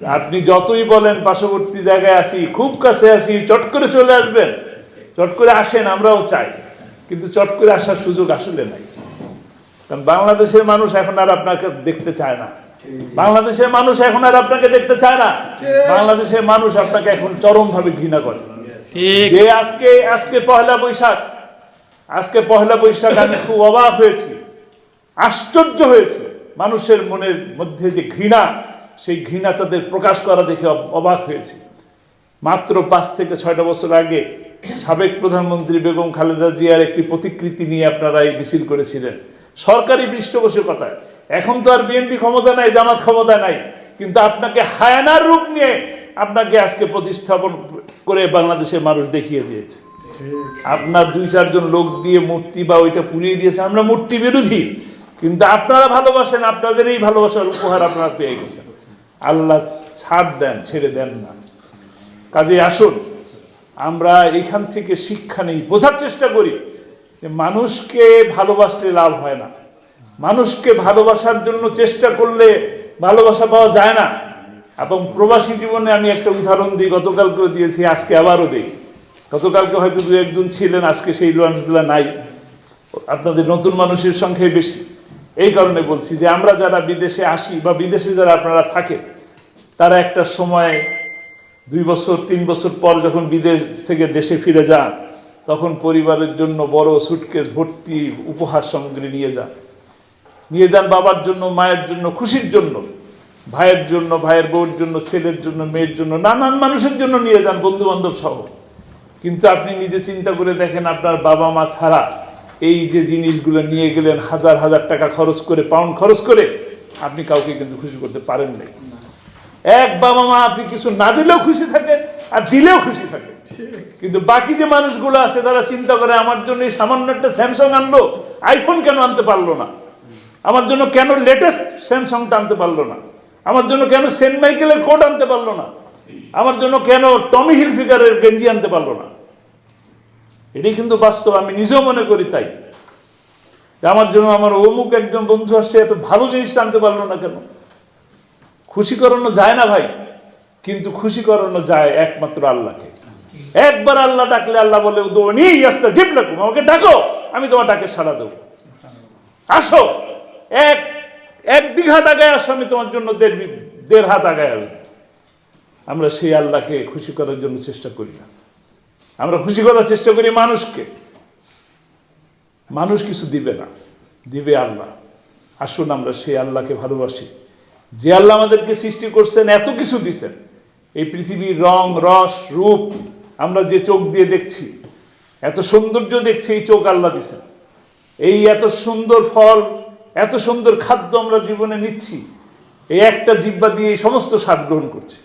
আপনি যতই বলেন পার্শ্ববর্তী জায়গায় আসি খুব কাছে আসি চট করে চলে আসবেন। চট করে আসেন আমরাও চাই। কিন্তু চট করে আসার সুযোগ আসলে নাই। কারণ বাংলাদেশের মানুষ এখন আর আপনাকে দেখতে চায় না। বাংলাদেশের মানুষ এখন আর আপনাকে দেখতে চায় না। বাংলাদেশের মানুষ আপনাকে এখন চরম ভাবে ঘৃণা করে। যে আজকে আজকে পহেলা বৈশাখ আজকে পহেলা বৈশাখ আমি খুব অবাক হয়েছি। আশ্চর্য হয়েছে মানুষের মনের মধ্যে যে ঘৃণা। সেই ঘৃণা তাদের প্রকাশ করা দেখে অব- অবাক হয়েছে। মাত্র পাঁচ থেকে ছয়টা বছর আগে সাবেক প্রধানমন্ত্রী বেগম খালেদা জিয়ার একটি প্রতিকৃতি নিয়ে আপনারা এই মিছিল করেছিলেন। সরকারি পৃষ্ঠপোষকতায়। এখন তো আর বিএনপি ক্ষমতা নাই, জামাত ক্ষমতা নাই। কিন্তু আপনাকে হায়ানার রূপ নিয়ে আপনাকে আজকে প্রতিস্থাপন করে বাংলাদেশের মানুষ দেখিয়ে দিয়েছে। আপনার দুই, চারজন লোক দিয়ে মূর্তি বা ওইটা পুড়িয়ে দিয়েছে, আমরা মূর্তি বিরোধী। কিন্তু আপনারা ভালোবাসেন, আপনাদের এই ভালোবাসার উপহার আপনারা পেয়ে গেছেন। আল্লাহ ছাড় দেন, ছেড়ে দেন না। কাজে আসুন, আমরা এখান থেকে শিক্ষা নেই, বোঝার চেষ্টা করি যে মানুষকে ভালোবাসলে লাভ হয় না। মানুষকে ভালোবাসার জন্য চেষ্টা করলে ভালোবাসা পাওয়া যায় না। এবং প্রবাসী জীবনে আমি একটা উদাহরণ দিই গতকালকেও দিয়েছি, আজকে আবারও দিই। গতকালকে হয়তো দু একজন ছিলেন, আজকে সেই মানুষগুলো নাই। আপনাদের নতুন মানুষের সংখ্যাই বেশি। এই কারণে বলছি যে আমরা যারা বিদেশে আসি বা বিদেশে যারা আপনারা থাকেন, তারা একটা সময়, দুই বছর, তিন বছর পর যখন বিদেশ থেকে দেশে ফিরে যান, তখন পরিবারের জন্য বড় সুটকেস ভর্তি, উপহার সামগ্রী নিয়ে যান। নিয়ে যান বাবার জন্য, মায়ের জন্য, খুশির জন্য, ভাইয়ের জন্য, ভাইয়ের বউর জন্য, ছেলের জন্য, মেয়ের জন্য, নানান মানুষের জন্য নিয়ে যান বন্ধু বান্ধব সহ। কিন্তু আপনি নিজে চিন্তা করে দেখেন আপনার বাবা মা ছাড়া এই যে জিনিসগুলো নিয়ে গেলেন, হাজার হাজার টাকা খরচ করে পাউন্ড খরচ করে, আপনি কাউকে কিন্তু খুশি করতে পারেন নাই। এক বাবা মা আপনি কিছু না দিলেও খুশি থাকেন, আর দিলেও খুশি থাকেন। কিন্তু বাকি যে মানুষগুলো আছে, তারা চিন্তা করে, আমার জন্য এই সামান্য একটা স্যামসাং আনলো আইফোন কেন আনতে পারল না? আমার জন্য কেন লেটেস্ট স্যামসাংটা আনতে পারল না? আমার জন্য কেন সেন্ট মাইকেলের কোট আনতে পারল না? আমার জন্য কেন টমি হিল ফিগারের গেঞ্জি আনতে পারল না? এটাই কিন্তু বাস্তব, আমি নিজেও মনে করি তাই। আমার জন্য আমার অমুক একজন বন্ধু আসছে, এত ভালো জিনিস আনতে পারল না কেন? খুশি করানো যায় না ভাই, কিন্তু খুশি করানো যায় একমাত্র আল্লাহকে। একবার আল্লাহ ডাকলে আল্লাহ বলে উদোনি ইয়াস্তা জিপ লাকুম আমাকে ডাকো, আমি তোমার ডাকে সাড়া দেবো। আসো, এক এক বিঘা আগায় আসো, আমি তোমার জন্য দেড় দেড় হাত আগায় আসব। আমরা সেই আল্লাহকে খুশি করার জন্য চেষ্টা করি না। আমরা খুশি করার চেষ্টা করি মানুষকে। মানুষ কিছু দিবে না, দিবে আল্লাহ। আসুন আমরা সেই আল্লাহকে ভালোবাসি। যে আল্লাহ আমাদেরকে সৃষ্টি করছেন, এত কিছু দিছেন। এই পৃথিবীর রং, রস, রূপ আমরা যে চোখ দিয়ে দেখছি, এত সৌন্দর্য দেখছি, এই চোখ আল্লাহ দিছেন। এই এত সুন্দর ফল, এত সুন্দর খাদ্য আমরা জীবনে নিচ্ছি, এই একটা জিব্বা দিয়ে সমস্ত স্বাদ গ্রহণ করছি।